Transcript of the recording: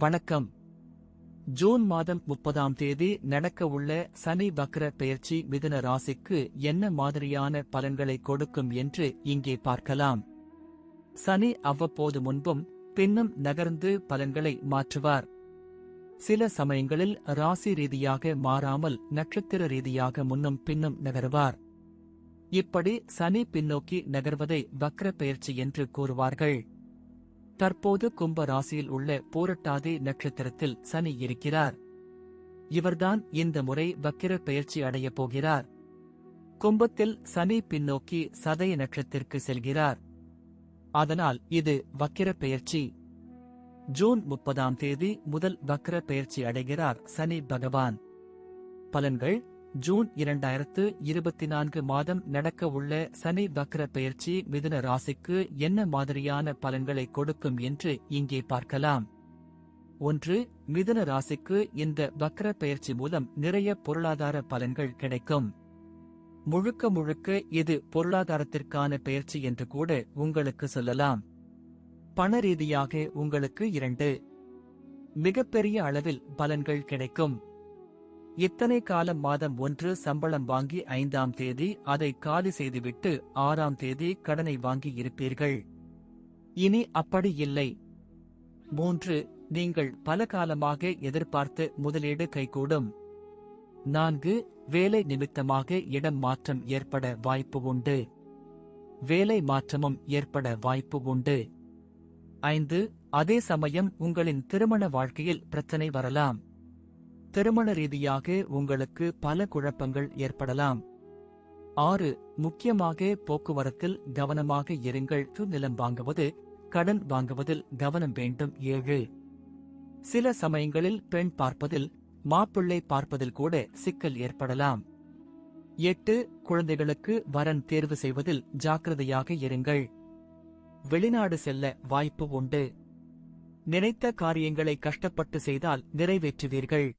வணக்கம். ஜூன் மாதம் முப்பதாம் தேதி நடக்கவுள்ள சனி வக்ர பெயர்ச்சி மிதன ராசிக்கு என்ன மாதிரியான பலன்களை கொடுக்கும் என்று இங்கே பார்க்கலாம். சனி அவ்வப்போது முன்பும் பின்னும் நகர்ந்து பலன்களை மாற்றுவார். சில சமயங்களில் ராசி ரீதியாக மாறாமல் நட்சத்திர ரீதியாக முன்னும் பின்னும் நகருவார். இப்படி சனி பின்னோக்கி நகர்வதை வக்ர பெயர்ச்சி என்று கூறுவார்கள். தற்போது கும்ப ராசியில் உள்ள பூரட்டாதி நட்சத்திரத்தில் சனி இருக்கிறார். இவர்தான் இந்த முறை வக்கிர பெயர்ச்சி அடையப் போகிறார். கும்பத்தில் சனி பின்னோக்கி சதய நட்சத்திற்கு செல்கிறார். அதனால் இது வக்கிர பெயர்ச்சி ஜூன் முப்பதாம் தேதி முதல் வக்ர பெயர்ச்சி அடைகிறார் சனி பகவான். பலன்கள் ஜூன் இரண்டாயிரத்து இருபத்தி நான்கு மாதம் நடக்க உள்ள சனி வக்ர பெயர்ச்சி மிதுன ராசிக்கு என்ன மாதிரியான பலன்களை கொடுக்கும் என்று இங்கே பார்க்கலாம். ஒன்று மிதுன ராசிக்கு இந்த வக்ர பெயர்ச்சி மூலம் நிறைய பொருளாதார பலன்கள் கிடைக்கும். முழுக்க முழுக்க இது பொருளாதாரத்திற்கான பெயர்ச்சி என்று கூட உங்களுக்கு சொல்லலாம். பண ரீதியாக உங்களுக்கு இரண்டு. மிகப்பெரிய அளவில் பலன்கள் கிடைக்கும். இத்தனை காலம் மாதம் ஒன்று சம்பளம் வாங்கி ஐந்தாம் தேதி அதை காலி செய்துவிட்டு ஆறாம் தேதி கடனை வாங்கி இருப்பீர்கள். இனி அப்படி இல்லை. மூன்று நீங்கள் பல காலமாக எதிர்பார்த்து முதலீடு கைகூடும். நான்கு வேலை நிமித்தமாக இடம் மாற்றம் ஏற்பட வாய்ப்பு உண்டு. வேலை மாற்றமும் ஏற்பட வாய்ப்பு உண்டு. ஐந்து அதே சமயம் உங்களின் திருமண வாழ்க்கையில் பிரச்சனை வரலாம். திருமண ரீதியாக உங்களுக்கு பல குழப்பங்கள் ஏற்படலாம். ஆறு முக்கியமாக போக்குவரத்தில் கவனமாக இருங்கள். நிலம் வாங்குவது கடன் வாங்குவதில் கவனம் வேண்டும். ஏழு சில சமயங்களில் பெண் பார்ப்பதில் மாப்பிள்ளை பார்ப்பதில் கூட சிக்கல் ஏற்படலாம். எட்டு குழந்தைகளுக்கு வரன் தேர்வு செய்வதில் ஜாக்கிரதையாக இருங்கள். வெளிநாடு செல்ல வாய்ப்பு உண்டு. நினைத்த காரியங்களை கஷ்டப்பட்டு செய்தால் நிறைவேற்றுவீர்கள்.